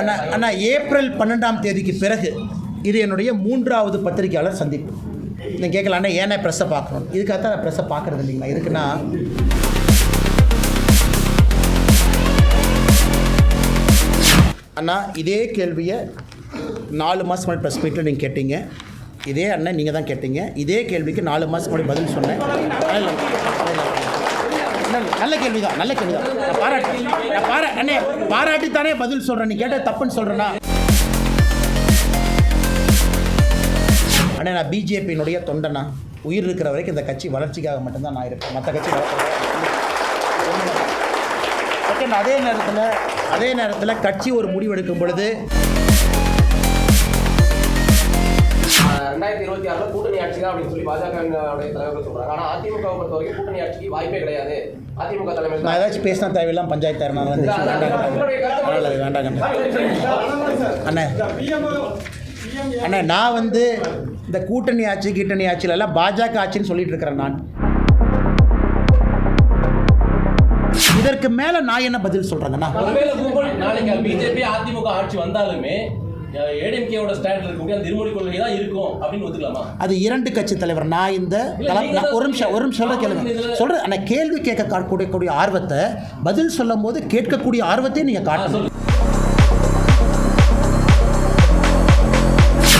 அண்ணா அண்ணா April பன்னெண்டாம் தேதிக்கு பிறகு இது என்னுடைய மூன்றாவது பத்திரிகையாளர் சந்திப்பு. நீங்கள் கேட்கல அண்ணா ஏன்னா ப்ரெஸ்ஸை பார்க்கணும்? இதுக்காக தான் நான் ப்ரெஸ்ஸை பார்க்குறது இல்லைங்களா எதுக்குன்னா அண்ணா இதே கேள்வியை நாலு மாதம் முன்னாடி ப்ரெஸ் மீட்டில் நீங்கள் கேட்டீங்க. இதே அண்ணன் நீங்கள் தான் கேட்டீங்க. இதே கேள்விக்கு நாலு மாதம் முன்னாடி பதில் சொன்னேன் இல்ல, இல்ல, இல்ல, இல்ல, நல்ல கேள்வி தான் நல்ல கேள்விதான். நான் பாராட்டு நான் பாரா அண்ணே பாராட்டித்தானே பதில் சொல்கிறேன் நீ கேட்ட தப்புன்னு சொல்கிறேன்னா அண்ணே நான் பிஜேபியினுடைய தொண்டனா? உயிர் இருக்கிற வரைக்கும் இந்த கட்சி வளர்ச்சிக்காக மட்டும்தான் நான் இருப்பேன். மற்ற கட்சி செகண்ட் அதே நேரத்தில் அதே நேரத்தில் கட்சி ஒரு முடிவெடுக்கும் பொழுது ரெண்டாயிரத்தி இருபத்தி ஆறுல கூட்டணி ஆட்சி தான் அப்படின்னு சொல்லி பாஜக தலைவர்கள் சொல்றாங்க ஆனா அதிமுக பொறுத்த வரைக்கும் கூட்டணி ஆட்சிக்கு வாய்ப்பே கிடையாது. அதிமுக தலைமையில் நான் ஏதாச்சும் பேசினா தேவையில்லாம் பஞ்சாயத்து தரணும் வேண்டாம் வேண்டாம் அண்ணே. அண்ணே நான் வந்து இந்த கூட்டணி ஆட்சி கீட்டணி ஆட்சியில எல்லாம் பாஜக ஆட்சின்னு சொல்லிட்டு இருக்கிறேன் நான். இதற்கு மேல நான் என்ன பதில் கும்பல் நாளைக்கு பிஜேபி அதிமுக ஆட்சி வந்தாலுமே ஏடிஎம்கேவோட ஸ்டாண்ட்ல இருக்கக்கூடிய அந்த இருமொழி கொள்கை தான் இருக்கும் அப்படின்னு ஒத்துக்கலாமா? அது இரண்டு கட்சி தலைவர். நான் இந்த ஒரு நிமிஷம் ஒரு நிமிஷம் சொல்ல கேளுங்க. சொல்றேன். ஆனால் கேள்வி கேட்க காட்டக்கூடிய கூடிய ஆர்வத்தை பதில் சொல்லும் போது கேட்கக்கூடிய ஆர்வத்தையும் நீங்கள் காட்டணும்.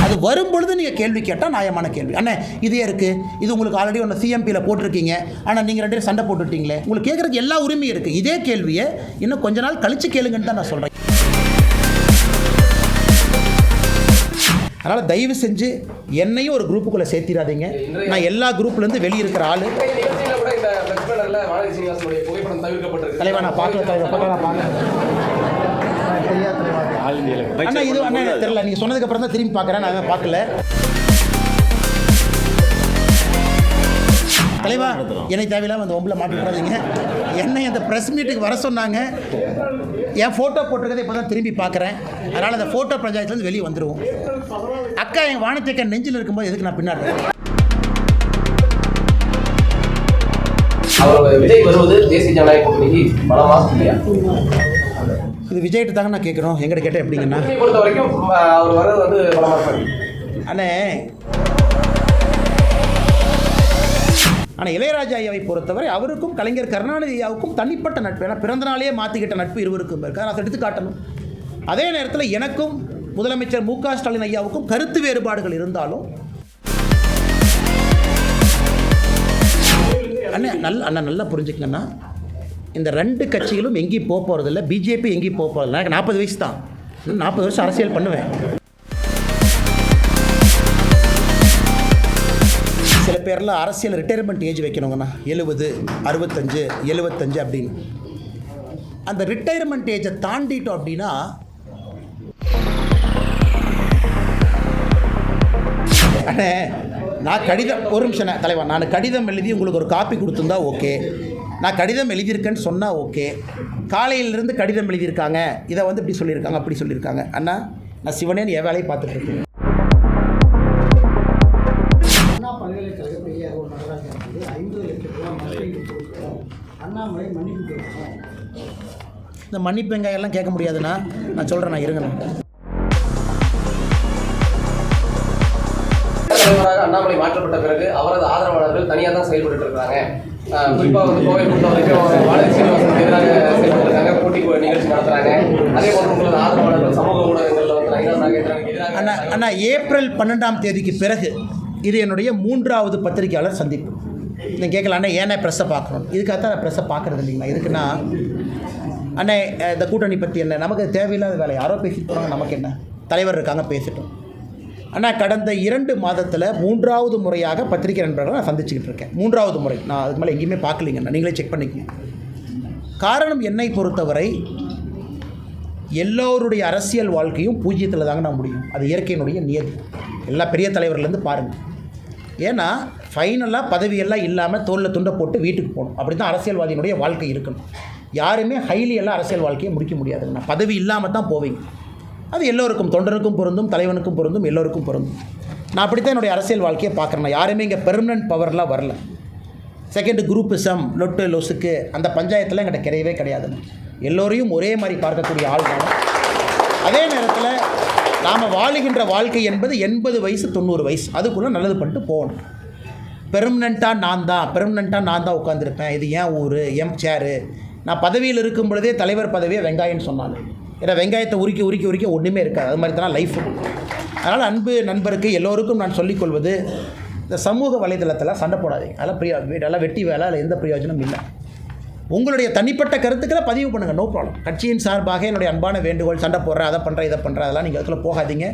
அது வரும் பொழுது நீங்கள் கேள்வி கேட்டால் நியாயமான கேள்வி. அண்ணே இதே இருக்குது இது உங்களுக்கு ஆல்ரெடி ஒன்று சிஎம்பியில் போட்டிருக்கீங்க. ஆனால் நீங்கள் ரெண்டு பேரும் சண்டை போட்டுட்டீங்களே. உங்களுக்கு கேட்குறதுக்கு எல்லா உரிமையும் இருக்குது இதே கேள்வியை இன்னும் கொஞ்ச நாள் கழிச்சு கேளுங்கன்னு தான் நான் சொல்கிறேன் அதனால் தயவு செஞ்சு என்னையும் ஒரு குரூப்புக்குள்ளே சேர்த்திடாதீங்க. நான் எல்லா குரூப்லேருந்து வெளியே இருக்கிற ஆள். தலைவா நான் பார்க்கல தலைவா பக்கம் நான் பார்க்கல. அண்ணா இது அண்ணா எனக்கு தெரியல நீங்கள் சொன்னதுக்கு அப்புறம் தான் திரும்பி பார்க்குறேன் நான் அதை பார்க்கல. தலைவா என்னை தேவையில்லாம அந்த ஒம்பில் மாட்டி விடாதீங்க. என்னை அந்த ப்ரெஸ் மீட்டுக்கு வர சொன்னாங்க. என் ஃபோட்டோ போட்டிருக்கதை இப்போ தான் திரும்பி பார்க்குறேன். அதனால் அந்த ஃபோட்டோ பஞ்சாயத்துலேருந்து வெளியே வந்துடுவோம் அக்கா என் வானத்தேக்க நெஞ்சில் இருக்கும்போது எதுக்கு நான் பின்னாடி விஜய் வருவது தேசிய ஜனநாயக கூட்டணிக்கு பலமா இல்லையா? இது விஜய்கிட்ட தாங்க நான் கேட்குறோம் எங்கிட்ட கேட்டால் எப்படிங்கண்ணா கூட்டணியை பொறுத்த வரைக்கும் அஹ், அவர் வர்றது வந்து பலமா இருப்பாரு அண்ணே ஆனால் இளையராஜா ஐயாவை பொறுத்தவரை அவருக்கும் கலைஞர் கருணாநிதி ஐயாவுக்கும் தனிப்பட்ட நட்பு. ஏன்னா பிறந்த நாளே மாற்றிக்கிட்ட நட்பு இருவருக்கும் இருக்குது அதை எடுத்து காட்டணும் அதே நேரத்தில் எனக்கும் முதலமைச்சர் மு க ஸ்டாலின் ஐயாவுக்கும் கருத்து வேறுபாடுகள் இருந்தாலும் அண்ணே நல்ல அண்ணா நல்லா புரிஞ்சுக்கங்கண்ணா இந்த ரெண்டு கட்சிகளும் எங்கேயும் போக போகிறதில்ல பிஜேபி எங்கேயும் போக போகிறதில்ல எனக்கு நாற்பது வயசு தான். நாற்பது வருஷம் அரசியல் பண்ணுவேன். பேரில் அரசியல் ரிட்டையர்மெண்ட் ஏஜ் வைக்கணுங்கண்ணா. எழுபது அறுபத்தஞ்சு எழுபத்தஞ்சு அப்படின்னு. அந்த ரிட்டையர்மெண்ட் ஏஜை தாண்டிட்டோம் அப்படின்னா அண்ணே நான் கடிதம் ஒரு நிமிஷம் தலைவா நான் கடிதம் எழுதி உங்களுக்கு ஒரு காப்பி கொடுத்துருந்தா ஓகே நான் கடிதம் எழுதியிருக்கேன்னு சொன்னால் ஓகே காலையிலிருந்து கடிதம் எழுதியிருக்காங்க. இதை வந்து இப்படி சொல்லியிருக்காங்க அப்படி சொல்லியிருக்காங்க. அண்ணா நான் சிவனேன்னு என் வேலையை பார்த்துட்டு இந்த மன்னிப்பு வெங்காயம் எல்லாம் கேட்க முடியாதுண்ணா. நான் சொல்கிறேன் நான் இருங்கண்ணா அண்ணாமலை மாற்றப்பட்ட பிறகு அவரது ஆதரவாளர்கள் தனியா தான் செயல்பட்டு இருக்காங்க அஹ், குறிப்பா வந்து கோவை பொறுத்த வரைக்கும் வானதி சீனிவாசனுக்கு எதிராக செயல்பட்டு இருக்காங்க போட்டி நிகழ்ச்சி நடத்துறாங்க. அதே போன்று உங்களது ஆதரவாளர்கள் சமூக ஊடகங்கள்ல வந்து நயினா நாகேந்திரனுக்கு எதிராக அண்ணா அண்ணா ஏப்ரல் பன்னெண்டாம் தேதிக்கு பிறகு இது என்னுடைய மூன்றாவது பத்திரிகையாளர் சந்திப்பு. நீங்கள் கேட்கலாம் அண்ணா ஏன்னா ப்ரெஸ்ஸை பார்க்கணும்? இதுக்காக தான் நான் ப்ரெஸ்ஸை பார்க்குறது இல்லைங்களா எதுக்குன்னா அண்ணே இந்த கூட்டணி பற்றி என்ன? நமக்கு தேவையில்லாத வேலை. யாரோ பேசிட்டு போகிறாங்க நமக்கு என்ன? தலைவர் இருக்காங்க பேசிட்டோம். அண்ணா கடந்த இரண்டு மாதத்தில் மூன்றாவது முறையாக பத்திரிகை நண்பர்களை நான் சந்திச்சுக்கிட்டு இருக்கேன். மூன்றாவது முறை. நான் அதுக்கு மேலே எங்கேயுமே பார்க்கலிங்கண்ணா நீங்களே செக் பண்ணிக்கங்க. காரணம் என்னை பொறுத்தவரை எல்லோருடைய அரசியல் வாழ்க்கையும் பூஜ்ஜியத்தில் தாங்க நான் முடியும். அது இயற்கையினுடைய நியதி. எல்லா பெரிய தலைவர்லேருந்து பாருங்கள் ஏன்னா ஃபைனலாக பதவியெல்லாம் இல்லாமல் தோளில் துண்டை போட்டு வீட்டுக்கு போகணும். அப்படி தான் அரசியல்வாதியினுடைய வாழ்க்கை இருக்கணும். யாருமே ஹைலி எல்லாம் அரசியல் வாழ்க்கையை முடிக்க முடியாதுங்கண்ணா பதவி இல்லாமல் தான் போவீங்க அது எல்லோருக்கும் தொண்டருக்கும் பொருந்தும் தலைவனுக்கும் பொருந்தும் எல்லோருக்கும் பொருந்தும். நான் அப்படி தான் என்னுடைய அரசியல் வாழ்க்கையை பார்க்குறேன். யாருமே இங்கே பெர்மனன்ட் பவர்லாம் வரல. செகண்ட் குரூப்பிசம் லொட்டு லொசுக்கு அந்த பஞ்சாயத்தில் எங்கிட்ட கிடையவே கிடையாதுங்க எல்லோரையும் ஒரே மாதிரி பார்க்கக்கூடிய ஆள் தான் அதே நேரத்தில் நாம் வாழுகின்ற வாழ்க்கை என்பது எண்பது வயசு தொண்ணூறு வயசு. அதுக்குள்ளே நல்லது பண்ணிட்டு போகணும். பெர்மனண்ட்டாக நான் தான் பெர்மனண்ட்டாக நான் தான் உட்காந்துருப்பேன் இது ஏன் ஊர் எம் சேரு நான் பதவியில் இருக்கும் பொழுதே தலைவர் பதவியை வெங்காயம்னு சொன்னாங்க. ஏன்னா வெங்காயத்தை உருக்கி உருக்கி உருக்கி ஒன்றுமே இருக்காது. அது மாதிரி தான் லைஃப் அதனால் அன்பு நண்பருக்கு எல்லோருக்கும் நான் சொல்லிக்கொள்வது இந்த சமூக வலைதளத்தில் சண்டை போடாதீங்க. அதெல்லாம் பிரியா அதெல்லாம் வெட்டி வேலை அதில் எந்த பிரயோஜனமும் இல்லை. உங்களுடைய தனிப்பட்ட கருத்துக்களை பதிவு பண்ணுங்கள் நோ ப்ராப்ளம் கட்சியின் சார்பாக என்னுடைய அன்பான வேண்டுகோள் சண்டை போடுறேன் அதை பண்ணுறேன் இதை பண்ணுறேன் அதெல்லாம் நீங்கள் அதுக்குள்ள போகாதீங்க.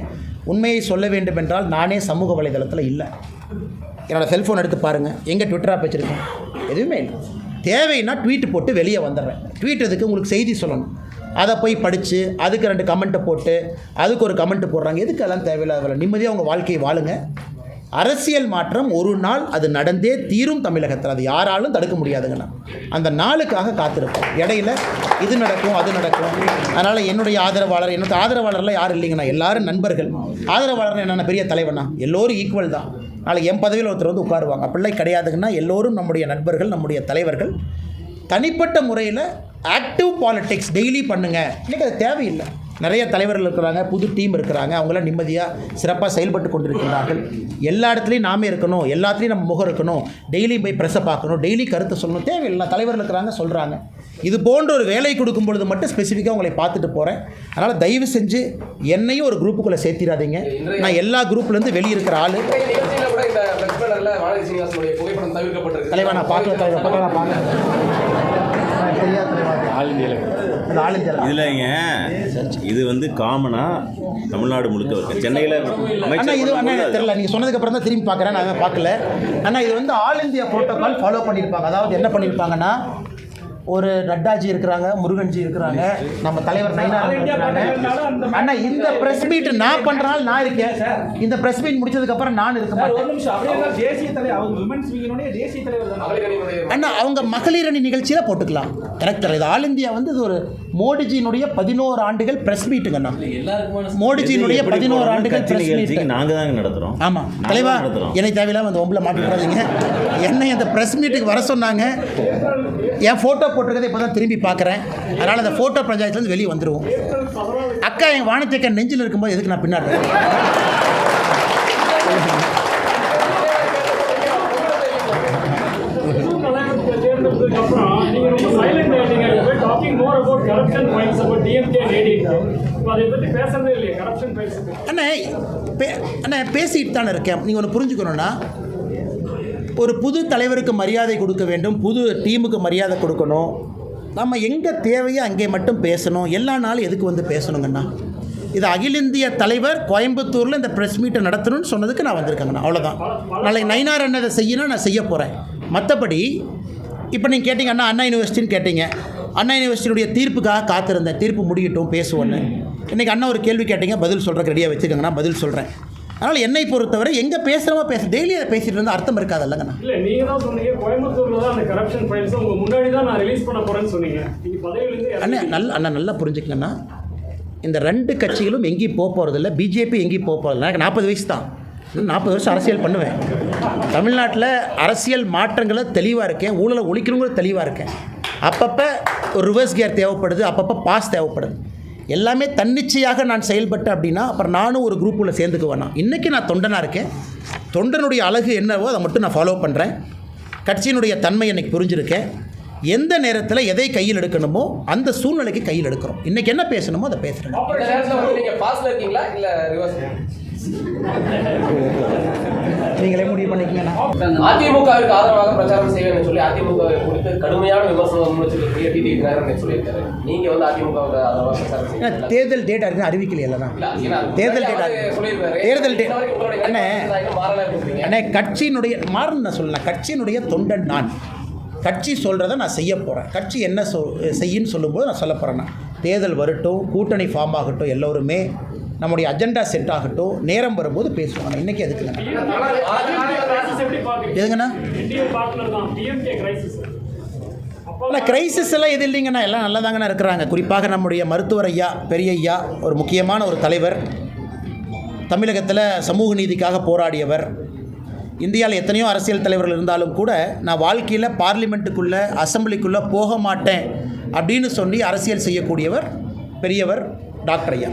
உண்மையை சொல்ல வேண்டும் என்றால் நானே சமூக வலைதளத்தில் இல்லை. என்னோடய செல்ஃபோன் எடுத்து பாருங்கள் எங்கே ட்விட்டராக வச்சுருக்கேன். எதுவுமே இல்லை. தேவைன்னா ட்வீட் போட்டு வெளியே வந்துடுறேன். ட்வீட் உங்களுக்கு செய்தி சொல்லணும். அதை போய் படித்து அதுக்கு ரெண்டு கமெண்ட்டை போட்டு அதுக்கு ஒரு கமெண்ட் போடுறாங்க. எதுக்கு அதெல்லாம் தேவையில்லாத நிம்மதியாக உங்கள் வாழ்க்கையை வாழுங்க. அரசியல் மாற்றம் ஒரு நாள் அது நடந்தே தீரும் தமிழகத்தில். அது யாராலும் தடுக்க முடியாதுங்கண்ணா. அந்த நாளுக்காக காத்திருப்போம். இடையில இது நடக்கும் அது நடக்கும். அதனால் என்னுடைய ஆதரவாளர் என்னோட ஆதரவாளர்லாம் யாரும் இல்லைங்கண்ணா. எல்லாரும் நண்பர்கள். ஆதரவாளர் என்னென்ன பெரிய தலைவனா? எல்லோரும் ஈக்குவல் தான். நாளைக்கு என் பதவியில் ஒருத்தர் வந்து உட்காருவாங்க. அப்படிலாம் கிடையாதுங்கன்னா எல்லோரும் நம்முடைய நண்பர்கள் நம்முடைய தலைவர்கள். தனிப்பட்ட முறையில் ஆக்டிவ் பாலிடிக்ஸ் டெய்லி பண்ணுங்கள் இன்றைக்கி அது தேவையில்லை. நிறைய தலைவர்கள் இருக்கிறாங்க புது டீம் இருக்கிறாங்க. அவங்களாம் நிம்மதியாக சிறப்பாக செயல்பட்டு கொண்டிருக்கிறார்கள். எல்லா இடத்துலையும் நாமே இருக்கணும். எல்லாத்துலேயும் நம்ம முகம் இருக்கணும். டெய்லி போய் ப்ரெஸ்ஸை பார்க்கணும். டெய்லி கருத்தை சொல்லணும். தேவையில்லை. தலைவர்கள் இருக்கிறாங்க சொல்கிறாங்க இது போன்ற ஒரு வேலை கொடுக்கும் பொழுது மட்டும் ஸ்பெசிஃபிக்காக உங்களை பார்த்துட்டு போகிறேன் அதனால் தயவு செஞ்சு என்னையும் ஒரு குரூப்புக்குள்ளே சேர்த்திடாதீங்க நான் எல்லா குரூப்லேருந்து வெளியே இருக்கிற ஆள். தலைவா நான் பார்க்கல தலைவா பக்கம் நான் பார்க்கல. இதுலங்க இது வந்து காமனா தமிழ்நாடு முழுக்க இருக்கு. சென்னையில் அண்ணா இது அண்ணா தெரியல நீங்கள் சொன்னதுக்கு அப்புறம் தான் திரும்பி பார்க்குறேன் நான் பார்க்கல. அண்ணா இது வந்து ஆல் இந்தியா ப்ரோட்டோகால் ஃபாலோ பண்ணியிருப்பாங்க அதாவது என்ன பண்ணியிருப்பாங்கன்னா ஒரு நட்டாஜி இருக்கிறாங்க முருகன்ஜி இருக்கிறாங்க. நம்ம தலைவர் இருக்கிறாங்க. அண்ணா இந்த பிரஸ் மீட் நான் பண்றனால நான் இருக்கேன். இந்த பிரஸ் மீட் முடிச்சதுக்கு அப்புறம் நான் இருக்க மாட்டேன். ஒரு நிமிஷம். அப்படியே இருந்தா தேசிய தலைவர் அவங்க விமன்ஸ் விங்கினுடைய தேசிய தலைவர் தானே. மகளிர் அணியினுடைய அண்ணா அவங்க மகளிர் அணி நிகழ்ச்சியில் போட்டுக்கலாம். தெரியல இது ஆல் இந்தியா வந்து இது ஒரு மோடிஜியினுடைய பதினோரு ஆண்டுகள் பிரஸ் மீட்டுங்கண்ணா மோடிஜியினுடைய பதினோரு ஆண்டுகள் பிரஸ் மீட் நிகழ்ச்சிக்கு நாங்க தாங்க நடத்துறோம். ஆமாம் தலைவா என்னை தேவையில்லாம அந்த ஒம்பில் மாட்டி விடாதீங்க என்னை அந்த ப்ரெஸ் மீட்டுக்கு வர சொன்னாங்க. என் ஃபோட்டோ போட்டிருக்கதை இப்போ தான் திரும்பி பார்க்குறேன். அதனால் அந்த ஃபோட்டோ பஞ்சாயத்துலேருந்து வெளியே வந்துடுவோம் அக்கா என் வானத்தேக்க நெஞ்சில் இருக்கும்போது எதுக்கு நான் பின்னாடி இருக்கேன்? தேர்ந்தெடுத்ததுக்கு அப்புறம் நீங்க ரொம்ப சைலண்ட் ஆயிட்டீங்க talking more about corruption files about DMK லேடிக்கு இப்போ அதை பற்றி பேசுறதே இல்லையே கரப்ஷன் ஃபைல்ஸ் அண்ணே பே அண்ணே பேசிட்டு தானே இருக்கேன். நீங்கள் ஒன்று புரிஞ்சுக்கணுன்னா ஒரு புது தலைவருக்கு மரியாதை கொடுக்க வேண்டும் புது டீமுக்கு மரியாதை கொடுக்கணும். நம்ம எங்கே தேவையோ அங்கே மட்டும் பேசணும். எல்லா நாளும் எதுக்கு வந்து பேசணுங்கண்ணா இது அகில இந்திய தலைவர் கோயம்புத்தூரில் இந்த ப்ரெஸ் மீட்டை நடத்தணும்னு சொன்னதுக்கு நான் வந்திருக்கேங்கண்ணா அவ்வளோதான் நாளைக்கு நைனார் அண்ணன் அதை செய்யணும் நான் செய்ய போகிறேன் மற்றபடி இப்போ நீங்கள் கேட்டிங்க அண்ணா அண்ணா யூனிவர்சிட்டின்னு கேட்டீங்க. அண்ணா யூனிவர்சிட்டியுடைய தீர்ப்புக்காக காத்திருந்தேன் தீர்ப்பு முடியட்டும் பேசுவோன்னு இன்றைக்கி அண்ணா ஒரு கேள்வி கேட்டீங்க பதில் சொல்கிறக்கு ரெடியாக வச்சுக்கோங்கண்ணா பதில் சொல்கிறேன் அதனால் என்னை பொறுத்தவரை எங்கே பேசுகிறோமோ பேச டெய்லி அதை பேசிகிட்டு இருந்தால் அர்த்தம் இருக்காதல்லங்கண்ணா இல்ல நீங்க தான் சொன்னீங்க கோயம்புத்தூர்ல தான் அந்த கரப்ஷன் ஃபைல்ஸ் உங்க முன்னாடி தான் நான் ரிலீஸ் பண்ண போறேன்னு சொன்னீங்க. பதவியிலிருந்து அண்ணா நல்ல அண்ணா நல்லா புரிஞ்சுக்கங்கண்ணா இந்த ரெண்டு கட்சிகளும் எங்கேயும் போக போகிறதில்ல பிஜேபி எங்கேயும் போக போகிறதில்ல எனக்கு நாற்பது வயசு தான். நாற்பது வருஷம் அரசியல் பண்ணுவேன். தமிழ்நாட்டில் அரசியல் மாற்றங்களை தெளிவாக இருக்கேன் ஊழலை ஒழிக்கணுங்கிற தெளிவாக இருக்கேன். அப்பப்போ ஒரு ரிவர்ஸ் கியர் தேவைப்படுது அப்பப்போ பாஸ் தேவைப்படுது. எல்லாமே தன்னிச்சையாக நான் செயல்பட்டேன் அப்படின்னா அப்புறம் நானும் ஒரு குரூப்பில் சேர்ந்துக்கு வேணாம் இன்றைக்கி நான் தொண்டனாக இருக்கேன். தொண்டனுடைய அழகு என்னவோ அதை மட்டும் நான் ஃபாலோ பண்ணுறேன் கட்சியினுடைய தன்மை எனக்கு புரிஞ்சிருக்கேன். எந்த நேரத்தில் எதை கையில் எடுக்கணுமோ அந்த சூழ்நிலைக்கு கையில் எடுக்கிறோம். இன்றைக்கி என்ன பேசணுமோ அதை பேசுகிறேன் நீங்களே முடிவு பண்ணிக்கங்கண்ணா அதிமுகவிற்கு ஆதரவாக பிரச்சாரம் செய்வேன் சொல்லி அதிமுக குறித்து கடுமையான விமர்சனம் முன்வச்சிருக்கக்கூடிய டிடி தினகரன் சொல்லியிருக்காரு. நீங்க வந்து அதிமுகவுக்கு ஆதரவாக பிரச்சாரம்? தேர்தல் டேட் இருக்கு ஏன்னா தேர்தல் டேட். தேர்தல் அண்ணே. அண்ணே கட்சியினுடைய மாறுன்னு நான் சொல்லலாம் கட்சியினுடைய தொண்டன் நான். கட்சி சொல்கிறத நான் செய்ய போகிறேன் கட்சி என்ன சொ செய்யுன்னு சொல்லும்போது நான் சொல்ல போகிறேன்னா தேர்தல் வரட்டும் கூட்டணி ஃபார்ம் ஆகட்டும் எல்லோருமே நம்முடைய அஜெண்டா செட் ஆகட்டும் நேரம் வரும்போது பேசுவாங்க இன்றைக்கி எதுக்குங்க எதுங்கண்ணா? கிரைசிஸ் இல்லை கிரைசிஸ் எல்லாம் எது இல்லைங்கண்ணா? எல்லாம் நல்லதாங்கண்ணா இருக்கிறாங்க. குறிப்பாக நம்முடைய மருத்துவர் ஐயா பெரிய ஐயா ஒரு முக்கியமான ஒரு தலைவர். தமிழகத்தில் சமூக நீதிக்காக போராடியவர். இந்தியாவில் எத்தனையோ அரசியல் தலைவர்கள் இருந்தாலும் கூட நான் வாழ்க்கையில் பார்லிமெண்ட்டுக்குள்ளே அசம்பிளிக்குள்ளே போக மாட்டேன் அப்படின்னு சொல்லி அரசியல் செய்யக்கூடியவர் பெரியவர் டாக்டர் ஐயா.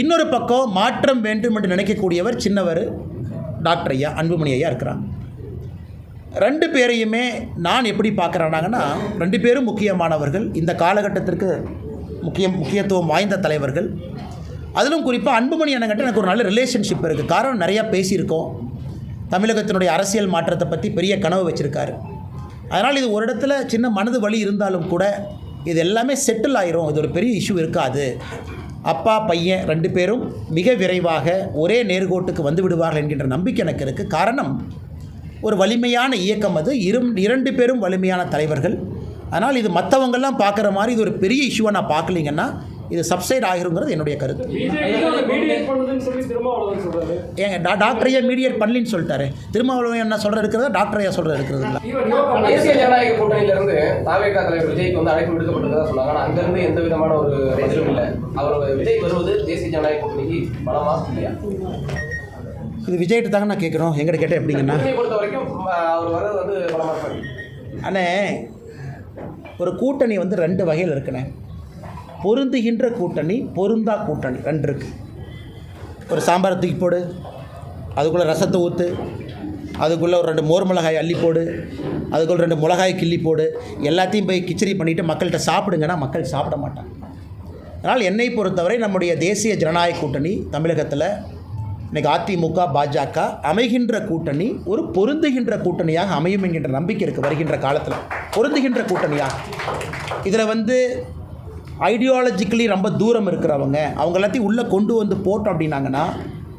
இன்னொரு பக்கம் மாற்றம் வேண்டும் என்று நினைக்கக்கூடியவர் சின்னவர் டாக்டர் ஐயா அன்புமணி ஐயா இருக்கிறாங்க. ரெண்டு பேரையுமே நான் எப்படி பார்க்குறேனாங்கன்னா ரெண்டு பேரும் முக்கியமானவர்கள். இந்த காலகட்டத்திற்கு முக்கிய முக்கியத்துவம் வாய்ந்த தலைவர்கள். அதிலும் குறிப்பாக அன்புமணி அண்ணங்கிட்ட எனக்கு ஒரு நல்ல ரிலேஷன்ஷிப் இருக்குது காரணம் நிறையா பேசியிருக்கோம். தமிழகத்தினுடைய அரசியல் மாற்றத்தை பற்றி பெரிய கனவு வச்சுருக்காரு. அதனால் இது ஒரு இடத்துல சின்ன மனது வலி இருந்தாலும் கூட இது எல்லாமே செட்டில் ஆயிரும். இது ஒரு பெரிய இஷ்யூ இருக்காது. அப்பா பையன் ரெண்டு பேரும் மிக விரைவாக ஒரே நேர்கோட்டுக்கு வந்து விடுவார்கள் என்கின்ற நம்பிக்கை எனக்கு இருக்குது காரணம் ஒரு வலிமையான இயக்கம் அது. இரும் இரண்டு பேரும் வலிமையான தலைவர்கள். ஆனால் இது மற்றவங்கள்லாம் பார்க்குற மாதிரி இது ஒரு பெரிய இஷ்யூவாக நான் பார்க்கலிங்கன்னா இது சப்சைட் ஆகிருங்கிறது என்னுடைய கருத்து. பிஜேபி மீடியேட் பண்ணுதுன்னு சொல்லி திருமாவளவன் சொல்றாரு. ஏங்க டா டாக்டர் ஐயா மீடியேட் பண்ணலின்னு சொல்லிட்டாரு. திருமாவளவன் என்ன சொல்கிற இருக்கிறதா டாக்டர் ஐயா சொல்கிற இருக்கிறது இல்லை. தேசிய ஜனநாயக கூட்டணியில இருந்து தாவேகா தலைவர் விஜய்க்கு வந்து அழைப்பு விடுக்கப்பட்டதா சொன்னாங்க. ஆனா அங்கிருந்து எந்த விதமான ஒரு பதிலும் இல்லை. அவர் விஜய் வருவது தேசிய ஜனநாயக கூட்டணிக்கு பலமா இல்லையா? இது விஜய்கிட்ட தாங்க நான் கேட்குறோம். எங்கிட்ட கேட்டால் எப்படிங்கன்னா? கூட்டணியை பொறுத்த வரைக்கும் அஹ், அவர் வர்றது வந்து பலமா இருப்பாரு அண்ணே ஒரு கூட்டணி வந்து ரெண்டு வகையில் இருக்குண்ணே. பொருந்துகின்ற கூட்டணி பொருந்தா கூட்டணி ரெண்டு இருக்குது ஒரு சாம்பாரை தூக்கி போடு அதுக்குள்ளே ரசத்தை ஊற்று அதுக்குள்ளே ஒரு ரெண்டு மோர் மிளகாய் அள்ளி போடு அதுக்குள்ளே ரெண்டு மிளகாய் கிள்ளி போடு எல்லாத்தையும் போய் கிச்சடி பண்ணிவிட்டு மக்கள்கிட்ட சாப்பிடுங்கன்னா மக்கள் சாப்பிட மாட்டாங்க. அதனால் என்னை பொறுத்தவரை நம்முடைய தேசிய ஜனநாயக கூட்டணி தமிழகத்தில் இன்றைக்கி அதிமுக பாஜக அமைகின்ற கூட்டணி ஒரு பொருந்துகின்ற கூட்டணியாக அமையும் என்கின்ற நம்பிக்கை இருக்குது வருகின்ற காலத்தில். பொருந்துகின்ற கூட்டணியாக. இதில் வந்து ஐடியாலஜிக்கலி ரொம்ப தூரம் இருக்கிறவங்க அவங்க எல்லாத்தையும் உள்ளே கொண்டு வந்து போட்டோம் அப்படின்னாங்கன்னா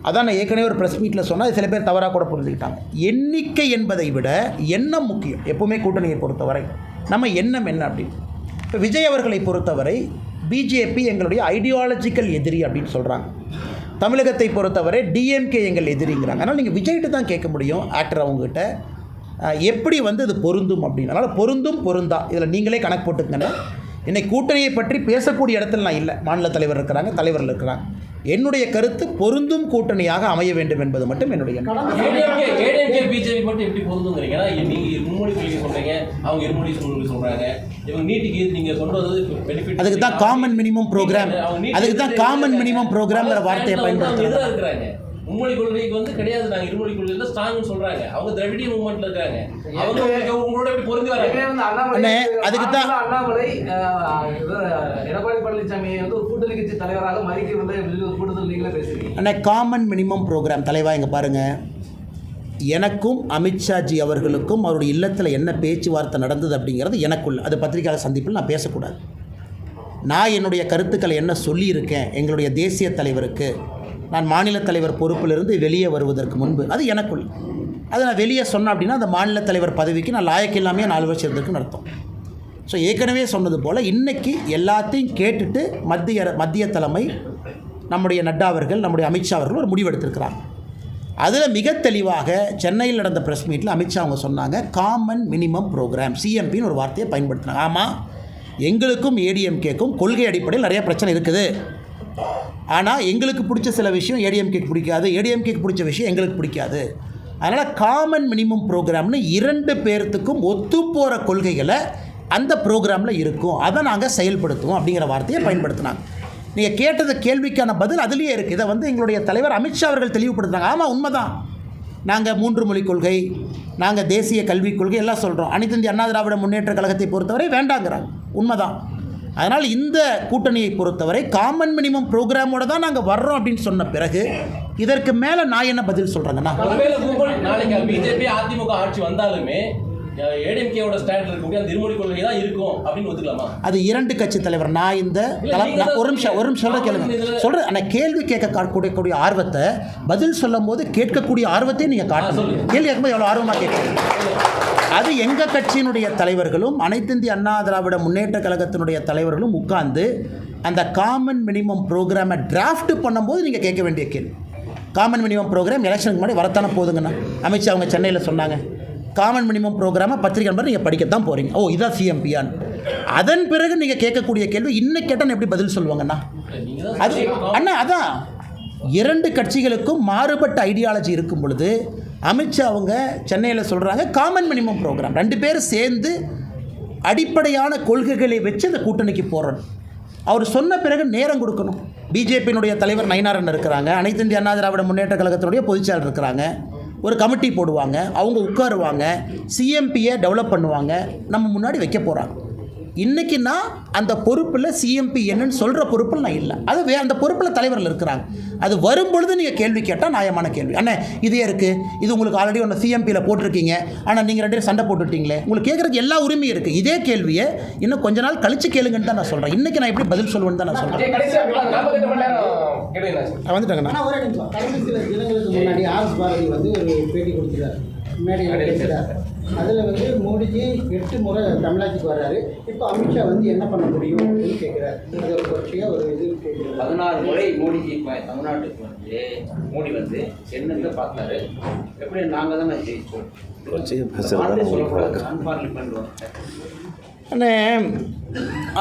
அதான் நான் ஏற்கனவே ஒரு ப்ரெஸ் மீட்டில் சொன்னால் சில பேர் தவறாக கூட புரிஞ்சுக்கிட்டாங்க. எண்ணிக்கை என்பதை விட எண்ணம் முக்கியம். எப்போவுமே கூட்டணியை பொறுத்தவரை. நம்ம எண்ணம் என்ன அப்படின்னு? இப்போ விஜய் அவர்களை பொறுத்தவரை பிஜேபி எங்களுடைய ஐடியாலஜிக்கல் எதிரி அப்படின்னு சொல்கிறாங்க தமிழகத்தை பொறுத்தவரை டிஎம்கே எங்கள் எதிரிங்கிறாங்க. அதனால் நீங்கள் விஜய்கிட்ட தான் கேட்க முடியும் ஆக்டர் அவங்ககிட்ட. எப்படி வந்து இது பொருந்தும் அப்படின்னு. அதனால் பொருந்தும் பொருந்தா. இதில் நீங்களே கணக்கு போட்டுக்கங்க. இன்னைக்கு கூட்டணியை பற்றி பேசக்கூடிய இடத்துல நான் இல்லை. மாநில தலைவர் இருக்கிறாங்க தலைவர்கள் இருக்கிறாங்க. என்னுடைய கருத்து பொருந்தும் கூட்டணியாக அமைய வேண்டும் என்பது மட்டும் என்னுடைய எண்ணம். ஏடிஎம்கே ஏடிஎம்கே பிஜேபி மட்டும் எப்படி பொருந்துங்கிறீங்க? ஏன்னா நீங்க மும்மொழி கொள்கை சொல்றீங்க. அவங்க இருமொழி கொள்கை சொல்றாங்க. இவங்க நீட்டுக்கு நீங்க கொண்டு வந்தது பெனிஃபிட் அதுக்கு தான் காமன் மினிமம் ப்ரோக்ராம் அதுக்கு தான் காமன் மினிமம் ப்ரோக்ராம்ங்கிற வார்த்தையை இருக்கிறாங்க. மும்மொழி கொள்கைக்கு வந்து கிடையாது நாங்க இருமொழி கொள்கையில ஸ்ட்ராங்னு சொல்றாங்க. அவங்க திராவிடிய மூவ்மெண்ட்ல இருக்காங்க. அவங்க உங்களோட எப்படி பொருந்தி வராங்க? அண்ணே, அதுக்கு தான் அண்ணாமலை எடப்பாடி பழனிசாமியை வந்து ஒரு கூட்டணி கட்சி தலைவராக மதிக்க வந்து கூட்டத்தில் நீங்களே பேசுறீங்க. அண்ணே காமன் மினிமம் ப்ரோக்ராம் தலைவா இங்கே பாருங்கள் எனக்கும் அமித்ஷாஜி அவர்களுக்கும் அவருடைய இல்லத்தில் என்ன பேச்சுவார்த்தை நடந்தது அப்படிங்கிறது எனக்குள்ள அது பத்திரிகையாளர் சந்திப்பில் நான் பேசக்கூடாது. நான் என்னுடைய கருத்துக்களை என்ன சொல்லியிருக்கேன் எங்களுடைய தேசிய தலைவருக்கு நான் மாநில தலைவர் பொறுப்பிலிருந்து வெளியே வருவதற்கு முன்பு அது எனக்குள். அதை நான் வெளியே சொன்னேன் அப்படின்னா அந்த மாநில தலைவர் பதவிக்கு நான் லாயக்கு இல்லாமல் நாலு வருஷம் இருந்திருக்குன்னு அர்த்தம். ஸோ ஏற்கனவே சொன்னது போல் இன்றைக்கி எல்லாத்தையும் கேட்டுட்டு மத்திய மத்திய தலைமை நம்முடைய நட்டா அவர்கள் நம்முடைய அமித்ஷா அவர்கள் ஒரு முடிவெடுத்திருக்கிறாங்க அதில் மிக தெளிவாக சென்னையில் நடந்த ப்ரெஸ் மீட்டில் அமித்ஷா அவங்க சொன்னாங்க காமன் மினிமம் ப்ரோக்ராம் சிஎம்பின்னு ஒரு வார்த்தையை பயன்படுத்தினாங்க. ஆமாம் எங்களுக்கும் ஏடிஎம்கேக்கும் கொள்கை அடிப்படையில் நிறைய பிரச்சனை இருக்குது. ஆனால் எங்களுக்கு பிடிச்ச சில விஷயம் ஏடிஎம்கேக்கு பிடிக்காது. ஏடிஎம்கேக்கு பிடிச்ச விஷயம் எங்களுக்கு பிடிக்காது. அதனால் காமன் மினிமம் ப்ரோக்ராம்னு இரண்டு பேர்த்துக்கும் ஒத்து போகிற கொள்கைகளை அந்த ப்ரோக்ராமில் இருக்கும். அதை நாங்கள் செயல்படுத்துவோம் அப்படிங்கிற வார்த்தையை பயன்படுத்தினாங்க. நீங்கள் கேட்டது கேள்விக்கான பதில் அதுலேயே இருக்குது இதை வந்து எங்களுடைய தலைவர் அமித்ஷா அவர்கள் தெளிவுபடுத்துகிறாங்க ஆமாம் உண்மைதான். நாங்கள் மூன்று மொழிக் கொள்கை நாங்கள் தேசிய கல்விக் கொள்கை எல்லாம் சொல்கிறோம் அனைத்து இந்திய அண்ணா திராவிட முன்னேற்ற கழகத்தை பொறுத்தவரை வேண்டாங்கிறாங்க. உண்மைதான். அதனால் இந்த கூட்டணியை பொறுத்தவரை காமன் மினிமம் ப்ரோக்ராமோட தான் நாங்கள் வர்றோம் அப்படின்னு சொன்ன பிறகு இதற்கு மேலே நான் என்ன பதில் சொல்கிறேங்கண்ணா நாளைக்கு பிஜேபி அதிமுக ஆட்சி வந்தாலுமே ஏடிஎம்கேவோட ஸ்டாண்ட் இருக்கக்கூடிய அந்த இருமொழி கொள்கை தான் இருக்கும் அப்படின்னு ஒத்துக்கலாமா? அது இரண்டு கட்சி தலைவர். நான் இந்த ஒரு நிமிஷம் ஒரு நிமிஷம் சொல்ல கேளுங்க. சொல்கிறேன் ஆனால் கேள்வி கேட்க கூடிய ஆர்வத்தை பதில் சொல்லும் போது கேட்கக்கூடிய ஆர்வத்தையும் நீங்கள் காட்டணும். கேள்வி கேட்கும்போது எவ்வளோ ஆர்வமாக கேட்குறீங்க அது எங்கள் கட்சியினுடைய தலைவர்களும் அனைத்து இந்திய அண்ணா திராவிட முன்னேற்ற கழகத்தினுடைய தலைவர்களும் உட்கார்ந்து அந்த காமன் மினிமம் ப்ரோக்ராமை டிராஃப்ட் பண்ணும்போது நீங்கள் கேட்க வேண்டிய கேள்வி. காமன் மினிமம் ப்ரோக்ராம் எலெக்ஷனுக்கு முன்னாடி வரத்தானே போதுங்கண்ணா அமித்ஷா அவங்க சென்னையில் சொன்னாங்க. காமன் மினிமம் ப்ரோக்ராமை பத்திரிகை நம்பர் நீங்கள் படிக்கத்தான் போகிறீங்க ஓ இதான் சிஎம்பியான் அதன் பிறகு நீங்கள் கேட்கக்கூடிய கேள்வி இன்னும் கேட்டால் எப்படி பதில் சொல்லுவாங்கண்ணா? அது அண்ணா அதான். இரண்டு கட்சிகளுக்கும் மாறுபட்ட ஐடியாலஜி இருக்கும் பொழுது அமித்ஷா அவங்க சென்னையில் சொல்கிறாங்க காமன் மினிமம் ப்ரோக்ராம் ரெண்டு பேரும் சேர்ந்து அடிப்படையான கொள்கைகளை வச்சு அந்த கூட்டணிக்கு போகிறோம் அவர் சொன்ன பிறகு நேரம் கொடுக்கணும். பிஜேபியினுடைய தலைவர் நயினாரன் இருக்கிறாங்க அனைத்து இந்திய அண்ணா திராவிட முன்னேற்ற கழகத்தினுடைய பொதுச்செயலர் இருக்கிறாங்க. ஒரு கமிட்டி போடுவாங்க அவங்க உட்காருவாங்க சிஎம்பியை டெவலப் பண்ணுவாங்க நம்ம முன்னாடி வைக்க போகிறாங்க இன்றைக்கின்னா அந்த பொறுப்பில் சிஎம்பி என்னன்னு சொல்கிற பொறுப்பில் நான் இல்லை. அது வே அந்த பொறுப்பில் தலைவர்கள் இருக்கிறாங்க. அது வரும்பொழுது நீங்கள் கேள்வி கேட்டால் நியாயமான கேள்வி. அண்ணே இதே இருக்குது இது உங்களுக்கு ஆல்ரெடி ஒன்று சிஎம்பியில் போட்டிருக்கீங்க. ஆனால் நீங்கள் ரெண்டு பேரும் சண்டை போட்டுட்டீங்க உங்களுக்கு கேட்குறதுக்கு எல்லா உரிமையும் இருக்குது இதே கேள்வியை இன்னும் கொஞ்ச நாள் கழிச்சு கேளுங்கன்னு தான் நான் சொல்கிறேன் இன்றைக்கி நான் எப்படி பதில் சொல்லுவேன்னு தான் நான் சொல்கிறேன் வந்துட்டாங்கண்ணா ஒரே நிமிஷம். சில தினங்களுக்கு முன்னாடி ஆர்எஸ் பாரதி வந்து ஒரு பேட்டி கொடுத்துருக்காரு மேடையில் பேசுகிறார் அதில் வந்து மோடிஜி எட்டு முறை தமிழ்நாட்டுக்கு வர்றாரு. இப்போ அமித்ஷா வந்து என்ன பண்ண முடியும் அப்படின்னு கேட்குறாரு அது ஒரு தொடர்ச்சியாக ஒரு இது கேட்குறாரு பதினாறு முறை மோடிஜி இப்போ தமிழ்நாட்டுக்கு வந்து மோடி வந்து என்னென்ன பார்த்தாரு? எப்படி நாங்கள் தானே ஜெயிச்சோம்? அண்ணே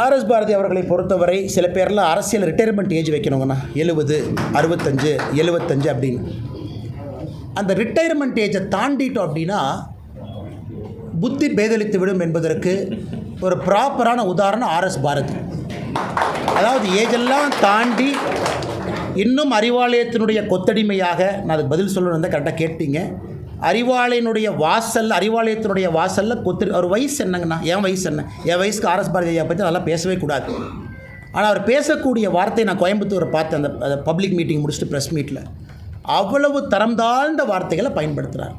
ஆர்எஸ் பாரதி அவர்களை பொறுத்தவரை சில பேர்லாம் அரசியல் ரிட்டையர்மெண்ட் ஏஜ் வைக்கணுங்கண்ணா. எழுபது அறுபத்தஞ்சு எழுபத்தஞ்சு அப்படின்னு. அந்த ரிட்டையர்மெண்ட் ஏஜை தாண்டிட்டோம் அப்படின்னா புத்தி பேதலித்து விடும் என்பதற்கு ஒரு ப்ராப்பரான உதாரணம் ஆர்எஸ் பாரதி. அதாவது ஏஜெல்லாம் தாண்டி இன்னும் அறிவாலயத்தினுடைய கொத்தடிமையாக நான் அதுக்கு பதில் சொல்லணும் இருந்தால் கரெக்டாக கேட்டீங்க. அறிவாலயனுடைய வாசல் அறிவாலயத்தினுடைய வாசலில் கொத்து அவர் வயசு என்னங்கண்ணா? என் வயசு என்ன? என் வயசுக்கு ஆர்எஸ் பாரதி ஐயா பற்றி அதெல்லாம் பேசவே கூடாது. ஆனால் அவர் பேசக்கூடிய வார்த்தை நான் கோயம்புத்தூரை பார்த்தேன் அந்த பப்ளிக் மீட்டிங் முடிச்சுட்டு ப்ரெஸ் மீட்டில் அவ்வளவு தரம் தாழ்ந்த வார்த்தைகளை பயன்படுத்துகிறார்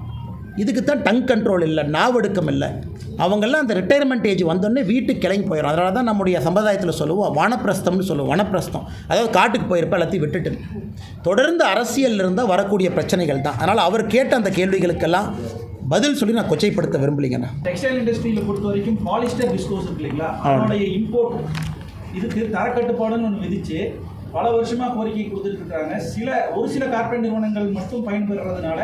இதுக்கு தான் டங் கண்ட்ரோல் இல்லை நாவடுக்கம் இல்லை. அவங்கெல்லாம் அந்த ரிட்டையர்மெண்ட் ஏஜ் வந்தோடனே வீட்டுக்கு கிளம்பி போயிடும் அதனால தான் நம்முடைய சம்பிரதாயத்தில் சொல்லுவோம் வானப்பிரஸ்தம்னு சொல்லுவோம் வனப்பிரஸ்தம். அதாவது காட்டுக்கு போயிருப்ப எல்லாத்தையும் விட்டுட்டு. தொடர்ந்து அரசியலில் இருந்தால் வரக்கூடிய பிரச்சனைகள் தான். அதனால் அவர் கேட்ட அந்த கேள்விகளுக்கெல்லாம் பதில் சொல்லி நான் கொச்சைப்படுத்த விரும்பலைங்கண்ணா டெக்ஸ்டைல் இண்டஸ்ட்ரியில் பொறுத்த வரைக்கும் பாலிஸ்டர் விஸ்கோஸ் இருக்கு இல்லைங்களா? அதனுடைய இம்போர்ட் இதுக்கு தரக்கட்டுப்பாடுன்னு ஒன்று விதிச்சு பல வருஷமா கோரிக்கை கொடுத்துட்டு இருக்காங்க. சில ஒரு சில கார்ப்பரேட் நிறுவனங்கள் மட்டும் பயன்பெறதுனால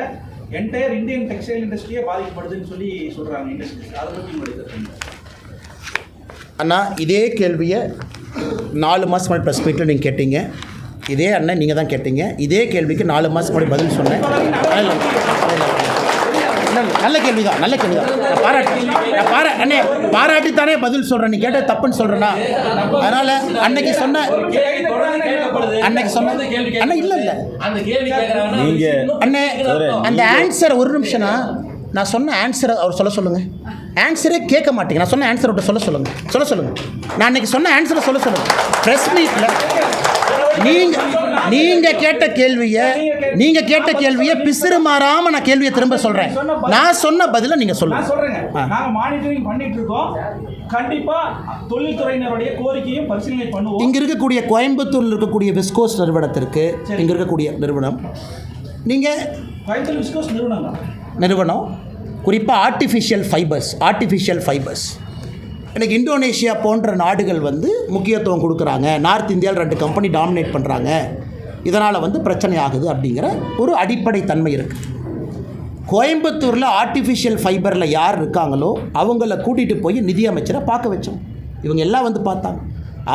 என்டையர் இந்தியன் டெக்ஸ்டைல் இண்டஸ்ட்ரியே பாதிக்கப்படுதுன்னு சொல்லி சொல்றாங்க இண்டஸ்ட்ரி அதை பற்றி உங்களுடைய? அண்ணா இதே கேள்வியை நாலு மாதம் முன்னாடி ப்ரெஸ் மீட்டில் நீங்கள் கேட்டீங்க. இதே அண்ணன் நீங்கள் தான் கேட்டீங்க. இதே கேள்விக்கு நாலு மாதம் முன்னாடி பதில் சொன்னேன் இல்ல, இல்ல, இல்ல, இல்ல. இல்ல, இல்ல, நல்ல கேள்வி தான் நல்ல கேள்வி தான் நான் பாராட்டி நான் பாரா அண்ணே பாராட்டித்தானே பதில் சொல்கிறேன் நீ கேட்ட தப்புன்னு சொல்கிறேன்னா அதனால் அன்னைக்கு சொன்ன. அன்னைக்கு சொன்ன அண்ணா இல்லை இல்லை. அந்த கேள்வி கேட்கறாங்கன்னா நீங்க- இன்னும் அண்ணே. அந்த ஆன்சர் ஒரு நிமிஷம்னா நான் சொன்ன ஆன்சரை அவர் சொல்ல சொல்லுங்கள் ஆன்சரே கேட்க மாட்டேங்க. நான் சொன்ன ஆன்சர் விட்டு சொல்ல சொல்லுங்கள் சொல்ல சொல்லுங்கள் நான் அன்னைக்கு சொன்ன ஆன்சரை சொல்ல சொல்லுங்கள் ப்ரெஸ் மீட்டில் நீங்கள் நீங்கள் கேட்ட கேள்வியை நீங்கள் கேட்ட கேள்வியை பிசிறு மாறாமல் நான் கேள்வியை திரும்ப சொல்கிறேன் நான் சொன்ன பதிலை நீங்கள் நான் சொல்லுங்கள் சொல்றேங்க. நாங்க மானிட்டரிங் பண்ணிட்டு இருக்கோம். கண்டிப்பா தொழில்துறையினருடைய கோரிக்கையும் பரிசீலனை பண்ணுவோம். இங்கே இருக்கக்கூடிய கோயம்புத்தூரில் இருக்கக்கூடிய விஸ்கோஸ் நிறுவனத்திற்கு இங்கே இருக்கக்கூடிய நிறுவனம். நீங்கள் கோயம்புத்தூர் விஸ்கோஸ் நிறுவனம் நிறுவனம் குறிப்பாக ஆர்டிஃபிஷியல் ஃபைபர்ஸ் ஆர்டிஃபிஷியல் ஃபைபர்ஸ் எனக்கு இந்தோனேஷியா போன்ற நாடுகள் வந்து முக்கியத்துவம் கொடுக்குறாங்க. நார்த் இந்தியாவில் ரெண்டு கம்பெனி டாமினேட் பண்ணுறாங்க இதனால் வந்து பிரச்சனை ஆகுது அப்படிங்கிற ஒரு அடிப்படை தன்மை இருக்குது கோயம்புத்தூரில் ஆர்டிஃபிஷியல் ஃபைபரில் யார் இருக்காங்களோ அவங்கள கூட்டிகிட்டு போய் நிதியமைச்சரை பார்க்க வச்சோம். இவங்க எல்லாம் வந்து பார்த்தாங்க.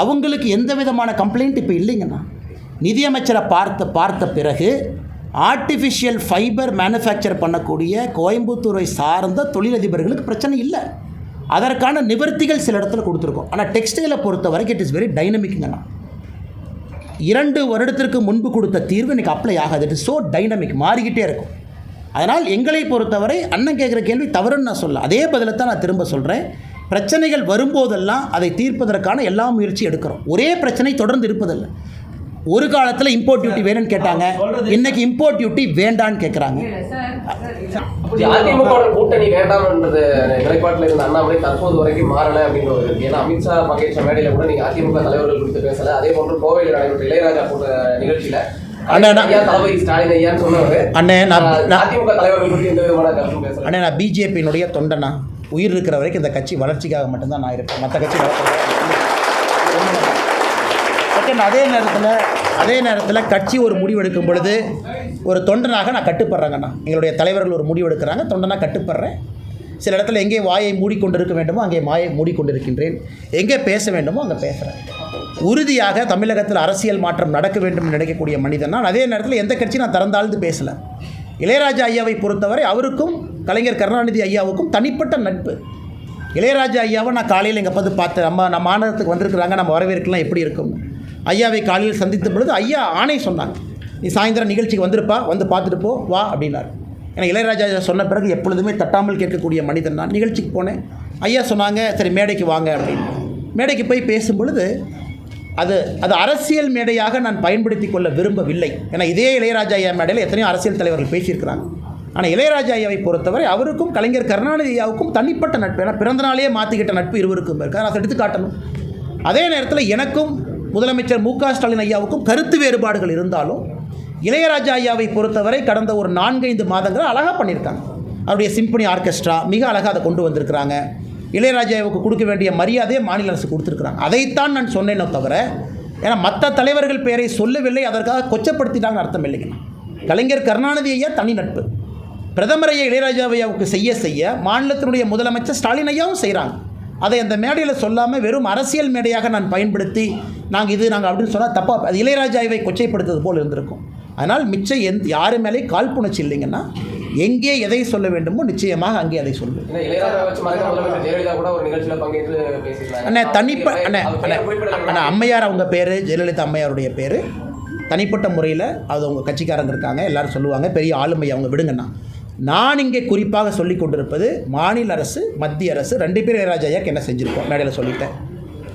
அவங்களுக்கு எந்த விதமான கம்ப்ளைண்ட் இப்போ இல்லைங்கண்ணா நிதியமைச்சரை பார்த்த பார்த்த பிறகு ஆர்டிஃபிஷியல் ஃபைபர் மேனுஃபேக்சர் பண்ணக்கூடிய கோயம்புத்தூரை சார்ந்த தொழிலதிபர்களுக்கு பிரச்சனை இல்லை. அதற்கான நிவர்த்திகள் சில இடத்துல கொடுத்துருக்கோம். ஆனால் டெக்ஸ்டைலை பொறுத்த வரைக்கும் இட் இஸ் வெரி டைனமிக்ங்கண்ணா இரண்டு வருடத்திற்கு முன்பு கொடுத்த தீர்வு இன்றைக்கி அப்ளை ஆகாது. இட் இஸ் ஸோ டைனமிக் மாறிக்கிட்டே இருக்கும். அதனால் எங்களை பொறுத்தவரை அண்ணன் கேட்குற கேள்வி தவறுன்னு நான் சொல்ல அதே பதிலை தான் நான் திரும்ப சொல்கிறேன் பிரச்சனைகள் வரும்போதெல்லாம் அதை தீர்ப்பதற்கான எல்லா முயற்சியும் எடுக்கிறோம். ஒரே பிரச்சனை தொடர்ந்து இருப்பதில்லை. ஒரு காலத்தில் இம்போர்ட் டியூட்டி வேணும்னு கேட்டாங்க. இன்னைக்கு இம்போர்ட் டியூட்டி வேண்டான்னு கேட்குறாங்க அதிமுக கூட்டணி வேண்டாம் என்றது நிலைப்பாட்டில் இருந்த அண்ணாமலை தற்போது வரைக்கும் மாறல அப்படின்ற ஒரு ஏன்னா அமித்ஷா பங்கேற்ற மேடையில கூட நீங்க அதிமுக தலைவர்கள் குறித்து பேசல. அதே போன்று கோவையில் நடைபெற்ற இளையராஜா கூட்ட நிகழ்ச்சியில அண்ணா, நான்- பிஜேபியினுடைய தொண்டனா? உயிர் இருக்கிற வரைக்கும் இந்த கட்சி வளர்ச்சிக்காக மட்டும்தான் நான் இருப்பேன் மற்ற கட்சி செகண்ட் அதே நேரத்தில் அதே நேரத்தில் கட்சி ஒரு முடிவெடுக்கும் பொழுது ஒரு தொண்டனாக நான் கட்டுப்படுறேங்கண்ணா. எங்களுடைய தலைவர்கள் ஒரு முடிவெடுக்கிறாங்க தொண்டனாக கட்டுப்படுறேன். சில இடத்துல எங்கே வாயை மூடிக்கொண்டிருக்க வேண்டுமோ அங்கே மாயை மூடிக்கொண்டிருக்கின்றேன். எங்கே பேச வேண்டுமோ அங்கே பேசுகிறேன் உறுதியாக தமிழகத்தில் அரசியல் மாற்றம் நடக்க வேண்டும் நினைக்கக்கூடிய மனிதன் நான். அதே நேரத்தில் எந்த கட்சி நான் திறந்தாழ்ந்து பேசலை. இளையராஜா ஐயாவை பொறுத்தவரை அவருக்கும் கலைஞர் கருணாநிதி ஐயாவுக்கும் தனிப்பட்ட நட்பு. இளையராஜா ஐயாவை நான் காலையில் எங்கள் பார்த்து பார்த்தேன் நம்ம நம்ம மாநிலத்துக்கு வந்திருக்கிறாங்க நம்ம வரவேற்கலாம் எப்படி இருக்கும் ஐயாவை காலையில் சந்தித்த பொழுது ஐயா ஆணை சொன்னாங்க நீ சாயந்தரம் நிகழ்ச்சிக்கு வந்திருப்பா வந்து பார்த்துட்டு போ வா அப்படின்னார். ஏன்னா இளையராஜா சொன்ன பிறகு எப்பொழுதுமே தட்டாமல் கேட்கக்கூடிய மனிதன் நான் நிகழ்ச்சிக்கு போனேன். ஐயா சொன்னாங்க சரி மேடைக்கு வாங்க அப்படின்னு. மேடைக்கு போய் பேசும் பொழுது அது அது அரசியல் மேடையாக நான் பயன்படுத்தி கொள்ள விரும்பவில்லை. ஏன்னா இதே இளையராஜா ஐயா மேடையில் எத்தனையோ அரசியல் தலைவர்கள் பேசியிருக்கிறாங்க. ஆனால் இளையராஜா ஐயாவை பொறுத்தவரை அவருக்கும் கலைஞர் கருணாநிதி ஐயாவுக்கும் தனிப்பட்ட நட்பு. ஏன்னா பிறந்த நாளே மாற்றிக்கிட்ட நட்பு இருவருக்கும் இருக்குது அதை எடுத்து காட்டணும் அதே நேரத்தில் எனக்கும் முதலமைச்சர் மு க ஸ்டாலின் ஐயாவுக்கும் கருத்து வேறுபாடுகள் இருந்தாலும் இளையராஜா ஐயாவை பொறுத்தவரை கடந்த ஒரு நான்கைந்து மாதங்கள் அழகாக பண்ணியிருக்காங்க. அவருடைய சிம்பனி ஆர்கெஸ்ட்ரா மிக அழகாக அதை கொண்டு வந்திருக்கிறாங்க. இளையராஜாவுக்கு கொடுக்க வேண்டிய மரியாதையை மாநில அரசு கொடுத்துருக்குறாங்க. அதைத்தான் நான் சொன்னேனோ தவிர ஏன்னா மற்ற தலைவர்கள் பெயரை சொல்லவில்லை அதற்காக கொச்சப்படுத்திட்டாங்கன்னு அர்த்தம் இல்லைங்க. கலைஞர் கருணாநிதி ஐயா தனி நட்பு. பிரதமர் ஐயா இளையராஜா ஐயாவுக்கு செய்ய செய்ய மாநிலத்தினுடைய முதலமைச்சர் ஸ்டாலின் ஐயாவும் செய்கிறாங்க அதை அந்த மேடையில் சொல்லாமல் வெறும் அரசியல் மேடையாக நான் பயன்படுத்தி நாங்கள் இது நாங்கள் அப்படின்னு சொன்னால் தப்பாக அது இளையராஜாவை கொச்சைப்படுத்துவது போல் இருந்திருக்கும். அதனால் மிச்சம் எந்த யாரு மேலே காழ்ப்புணர்ச்சி இல்லைங்கன்னா எங்கே எதை சொல்ல வேண்டுமோ நிச்சயமாக அங்கே அதை சொல்லுவேன். அண்ணே தனிப்ப அண்ணே. அண்ணா அம்மையார் அவங்க பேர் ஜெயலலிதா அம்மையாருடைய பேர் தனிப்பட்ட முறையில் அது அவங்க கட்சிக்காரங்க இருக்காங்க எல்லாரும் சொல்லுவாங்க பெரிய ஆளுமை அவங்க விடுங்கண்ணா நான் இங்கே குறிப்பாக சொல்லி கொண்டிருப்பது மாநில அரசு மத்திய அரசு ரெண்டு பேரும் இளையராஜா ஐயாக்கு என்ன செஞ்சுருக்கோம்? மேடையில் சொல்லிட்டேன்.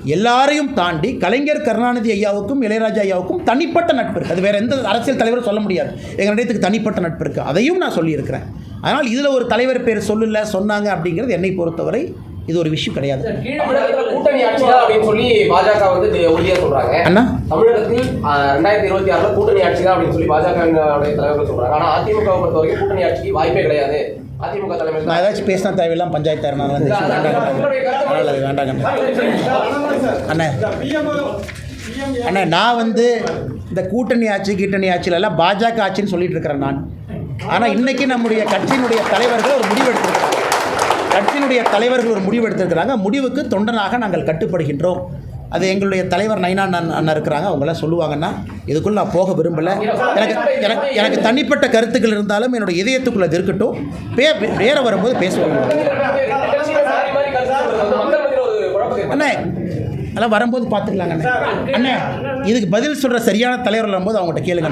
எல்லாரையும் தாண்டி கலைஞர் கருணாநிதி ஐயாவுக்கும் இளையராஜா ஐயாவுக்கும் தனிப்பட்ட நட்பு இருக்குது அது வேறு எந்த அரசியல் தலைவரும் சொல்ல முடியாது. எங்கள் இடத்துக்கு தனிப்பட்ட நட்பு இருக்குது அதையும் நான் சொல்லியிருக்கிறேன். அதனால் இதில் ஒரு தலைவர் பேர் சொல்லலை சொன்னாங்க அப்படிங்கிறது என்னை பொறுத்தவரை இது ஒரு விஷயம் கிடையாது. தமிழகத்துல கூட்டணி ஆட்சி தான் அப்படின்னு சொல்லி பாஜக வந்து இது உறுதியா சொல்றாங்க. அண்ணா? தமிழகத்தில் ரெண்டாயிரத்தி இருபத்தி ஆறுல கூட்டணி ஆட்சி தான் அப்படின்னு சொல்லி பாஜக தலைவர்கள் சொல்றாங்க. ஆனா அதிமுக பொறுத்த வரைக்கும் கூட்டணி ஆட்சிக்கு வாய்ப்பே கிடையாது. அதிமுக தலைமையில் நான் ஏதாச்சும் பேசினா தேவையில்லாம் பஞ்சாயத்து அது வேண்டாங்க அண்ணே அண்ணே நான் வந்து இந்த கூட்டணி ஆட்சி கீட்டணி ஆட்சியிலலாம் பாஜக ஆட்சின்னு சொல்லிட்டு இருக்கிறேன் நான். ஆனால் இன்னைக்கு நம்முடைய கட்சியினுடைய தலைவர்கள் ஒரு முடிவு எடுத்திருக்கிறாங்க. கட்சியினுடைய தலைவர்கள் ஒரு முடிவு எடுத்திருக்கிறாங்க. முடிவுக்கு தொண்டனாக நாங்கள் கட்டுப்படுகின்றோம். அது எங்களுடைய தலைவர் நைனா அண்ணன் அண்ணன் இருக்கிறாங்க. அவங்களாம் சொல்லுவாங்கன்னா இதுக்குள்ள நான் போக விரும்பலை. எனக்கு எனக்கு எனக்கு தனிப்பட்ட கருத்துக்கள் இருந்தாலும் என்னுடைய இதயத்துக்குள்ள அது இருக்கட்டும். பே வேற வரும்போது பேசுவாங்க அண்ணே அதெல்லாம் வரும்போது பார்த்துக்கலாங்க அண்ணே. இதுக்கு பதில் சொல்கிற சரியான தலைவர் வரும்போது அவங்கள்ட்ட கேளுங்க